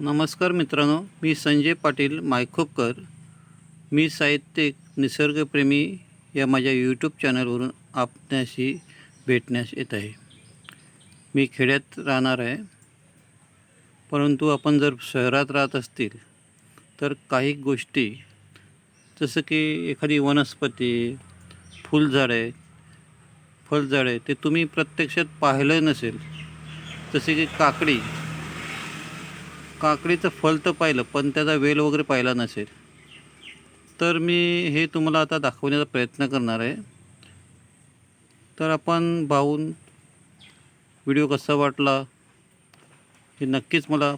नमस्कार मित्रांनो मी संजय पाटील मायखोपकर. मी साहित्यिक निसर्गप्रेमी या माझ्या यूट्यूब चॅनलवरून आपल्याशी भेटण्यास येत आहे. मी खेड्यात राहणार आहे. परंतु आपण जर शहरात राहत असतील तर काही गोष्टी जसं की एखादी वनस्पती फुलझाडे फळझाडे ते तुम्ही प्रत्यक्षात पाहिलं नसेल. जसे की काकडी काकडीचं फल तर पाहिलं पण त्याचा वेल वगैरे पाहिला नसेल. तर मी हे तुम्हाला आता दाखवण्याचा प्रयत्न करणार आहे. तर आपण भाऊन व्हिडिओ कसा वाटला हे नक्कीच मला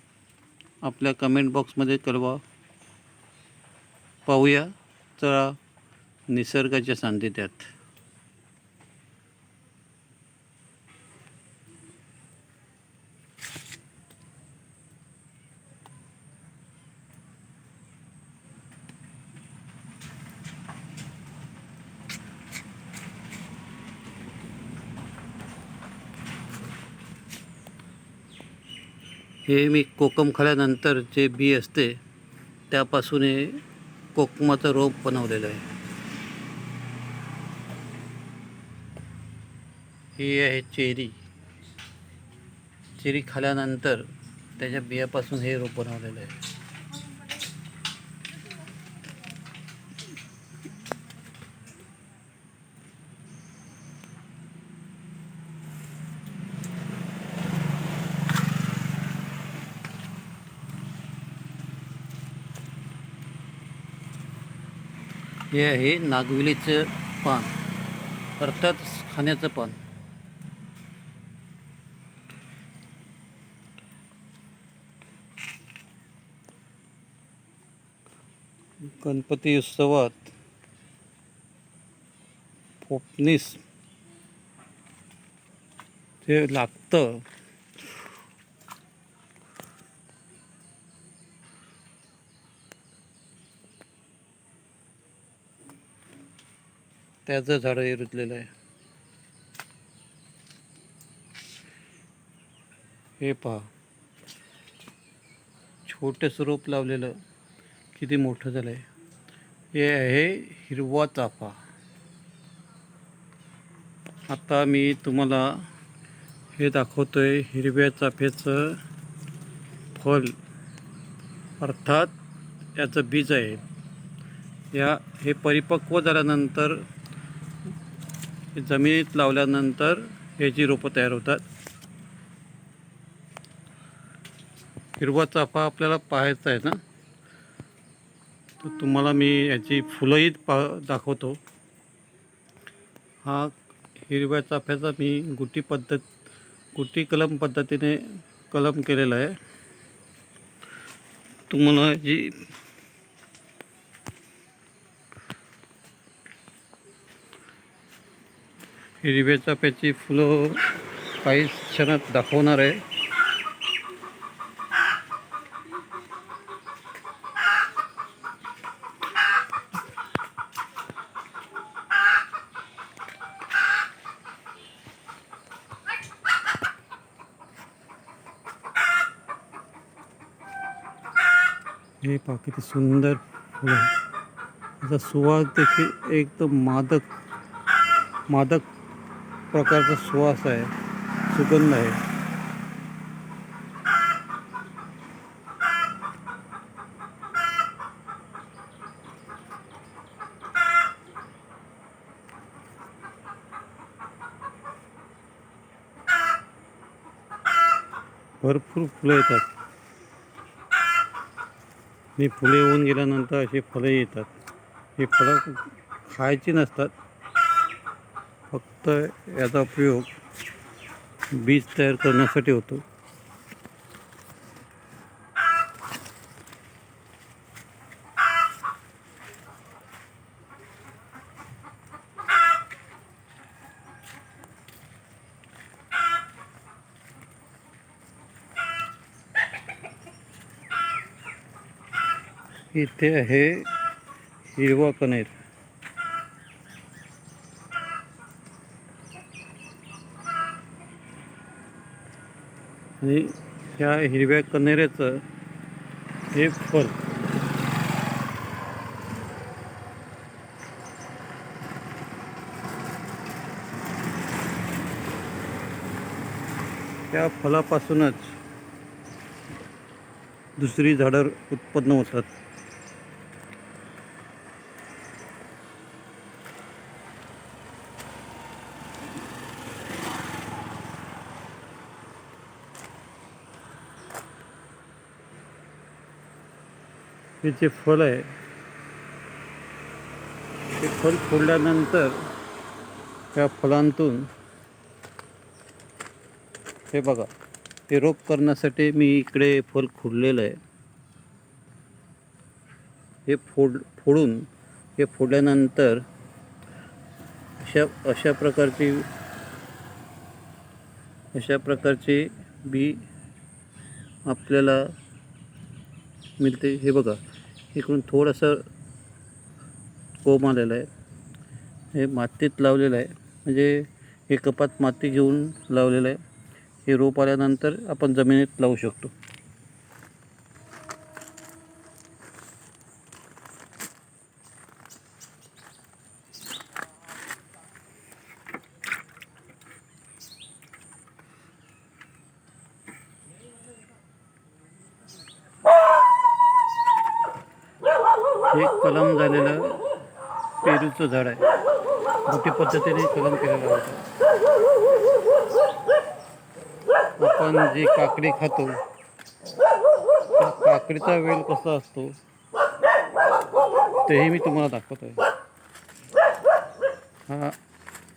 आपल्या कमेंट बॉक्समध्ये कळवा. पाहूया तर निसर्गाच्या सान्निध्यात. हे मी कोकम खाल्यानंतर जे बी असते त्यापासून हे कोकमाचं रोप बनवलेलं आहे. ही आहे चेरी. चेरी खाल्यानंतर त्याच्या बियापासून हे रोप बनवलेलं आहे. हे आहे नागविलीचं पान. अर्थात खाण्याचं पान. गणपती उत्सवात फोपनीस ते लागतं त्याचं झाडही हे रुजलेलं आहे. हे पहा. छोटंसं रोप लावलेलं किती मोठं झालं आहे हे आहे हिरवा चाफा. आता मी तुम्हाला हे दाखवतो आहे हिरव्या चाफ्याचं फल. अर्थात याचं बीज आहे. या हे परिपक्व झाल्यानंतर जमिनीत लावल्यानंतर याची रोपं तयार होतात. हिरवा चाफा आपल्याला पाहायचा आहे ना? तर तुम्हाला मी याची फुलंही पा दाखवतो. हा हिरव्या चाफ्याचा मी गुटी पद्धत गुटी कलम पद्धतीने कलम केलेला आहे. तुम्हाला जी हिरव्या चाफ्याची फुलं काही क्षणात दाखवणार आहे हे पहा किती सुंदर फुलं आहे. याचा सुवास देखील एकदम मादक मादक प्रकारचा सुवास आहे सुगंध आहे. भरपूर फुलं येतात. ही फुले येऊन गेल्यानंतर अशी फळे येतात. ही फळं खायची नसतात. फक्त याचा उपयोग बीज तयार करण्यासाठी होतो. इथे आहे हिरवा कनेर. आणि ह्या हिरव्या कनेऱ्याचं हे फल त्या फलापासूनच दुसरी झाडं उत्पन्न होतात. हे जे फल आहे ते फल फोडल्यानंतर त्या फलांतून हे बघा ते रोप करण्यासाठी मी इकडे फल खोडलेलं आहे. हे फोड फोडून हे फोडल्यानंतर अशा अशा प्रकारची अशा प्रकारचे बी आपल्याला मिळते. हे बघा इकडून थोडंसं कोंब आलेलं आहे. हे मातीत लावलेलं आहे. म्हणजे हे कपात माती घेऊन लावलेलं आहे. हे रोप आल्यानंतर आपण जमिनीत लावू शकतो. हे कलम झालेलं पेरूचं झाड आहे. मोठ्या पद्धतीने कलम केलेलं होतं आपण जी काकडी खातो त्या काकडीचा वेल कसा असतो तेही मी तुम्हाला दाखवत आहे हा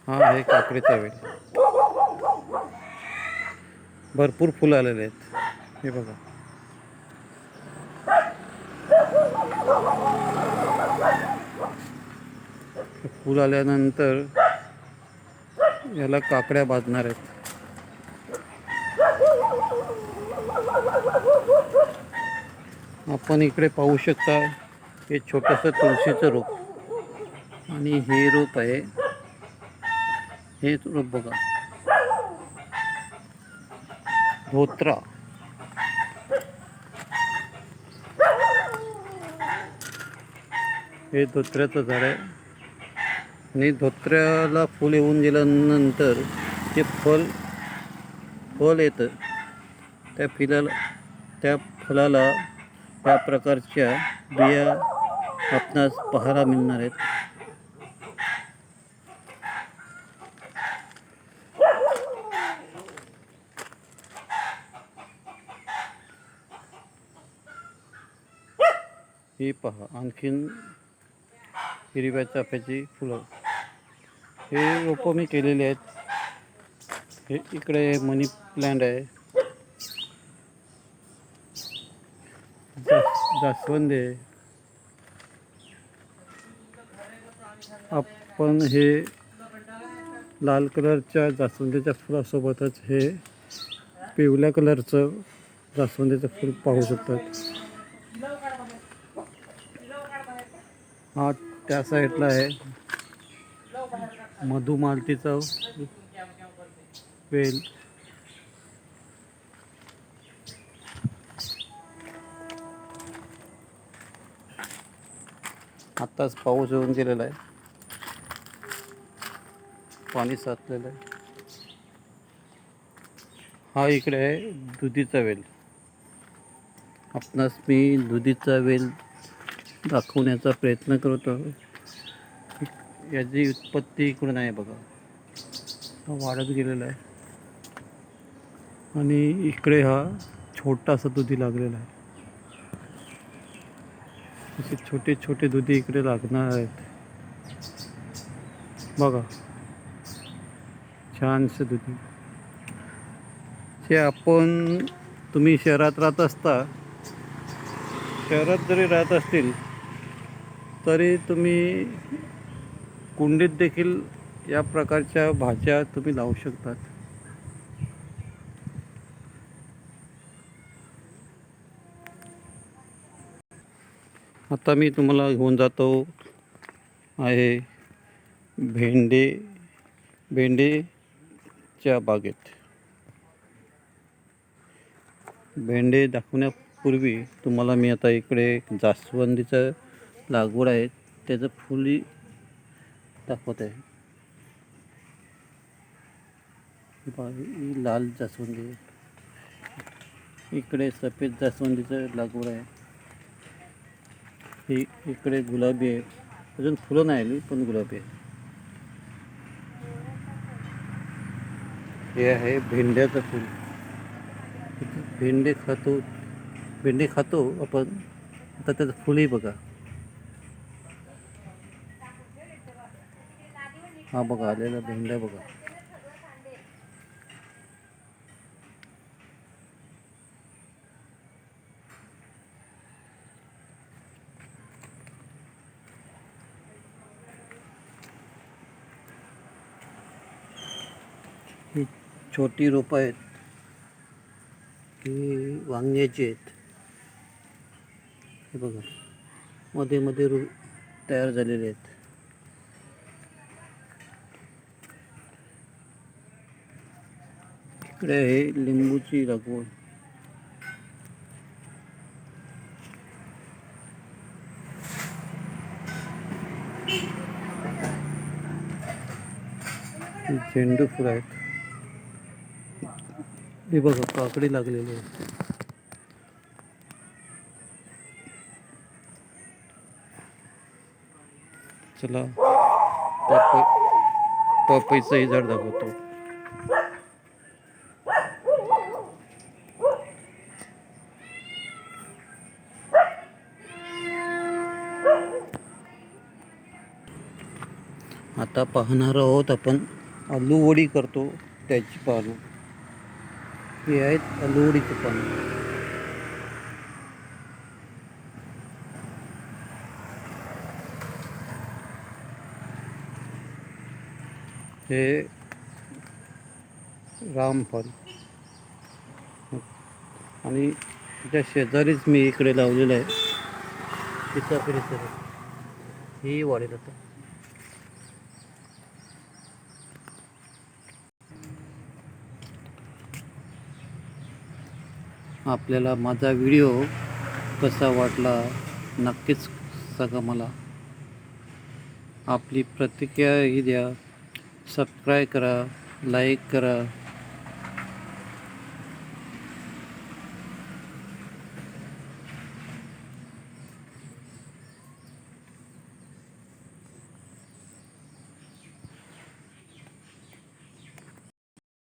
हा हे काकडीचा वेल. भरपूर फुलं आलेले आहेत. हे बघा. फूल आल्यानंतर याला काकड्या भाजणार आहेत. आपण इकडे पाहू शकता हे छोटंसं तुळशीचं रोप. आणि हे रोप आहे हे रोप बघा. धोत्रा. हे धोत्र्याचं झाड आहे. आणि धोत्र्याला फुल येऊन गेल्यानंतर ते फल फल येतं. त्या फिलाला त्या फलाला त्या प्रकारच्या बिया आपणास पाहायला मिळणार आहेत. ही पहा आणखीन हिरव्या चाफ्याची फुलं. हे रोपं मी केलेले आहेत. हे इकडे मनी प्लॅन्ट आहे. जास्वंद आहे. आपण हे लाल कलरच्या जास्वंदीच्या फुलासोबतच हे पिवळ्या कलरचं जास्वंदीचं फूल पाहू शकतात. हा त्या साईडला आहे. मधुमालतीचा वेल. आत्ताच पाऊस येऊन गेलेला आहे. पाणी साचलेलं आहे. हा इकडे आहे दुधीचा वेल. आपणास मी दुधीचा वेल दाखवण्याचा प्रयत्न करत आहोत. याची उत्पत्ती इकडून आहे बघा. हा वाढत गेलेला आहे. आणि इकडे हा छोटासा दुधी लागलेला आहे. असे छोटे छोटे दुधी इकडे लागणार आहेत. बघा. छानसे दुधी. जे आपण तुम्ही शहरात राहत असता शहरात जरी राहत असतील तरी तुम्ही कुंडीत देखील या प्रकारच्या भाज्या तुम्ही लावू शकतात. आता मी तुम्हाला घेऊन जातो आहे भेंडे भेंडेच्या बागेत. भेंडे दाखवण्यापूर्वी तुम्हाला मी आता इकडे जास्वंदीचं लागवड आहे. त्याचं फुली दाखवत आहे. ही लाल जास्वंदी आहे. इकडे सफेद जास्वंदीचं लागवड आहे. ही इकडे गुलाबी आहे. अजून फुलं नाही आली पण गुलाबी आहे. हे आहे भेंड्याचं फूल. भेंडे खातो भेंडे खातो आपण. आता त्याचं फुलही बघा. हा बघा आलेला भेंड्या बघा. ही छोटी रोपं आहेत. ही वांग्याची आहेत. हे बघा मध्ये मध्ये रो तयार झालेले आहेत. इकडे आहे लिंबूची लागवड झेंडू फुलं आहेत हे बघा, काकडी लागलेली आहे. चला पपई पपईचंही झाड दाखवतो. आता पाहणार आहोत आपण. आलू वडी करतो त्याची पानं. हे आहेत आलू वडीचे पानं. हे रामफल आणि त्याच्या शेजारीच मी इकडे लावलेलं आहे. तिचा हे. ही वाढेल आता. आपल्याला माझा व्हिडिओ कसा वाटला नक्कीच सांगा मला. आपली प्रतिक्रियाही द्या. सबस्क्राईब करा लाईक करा.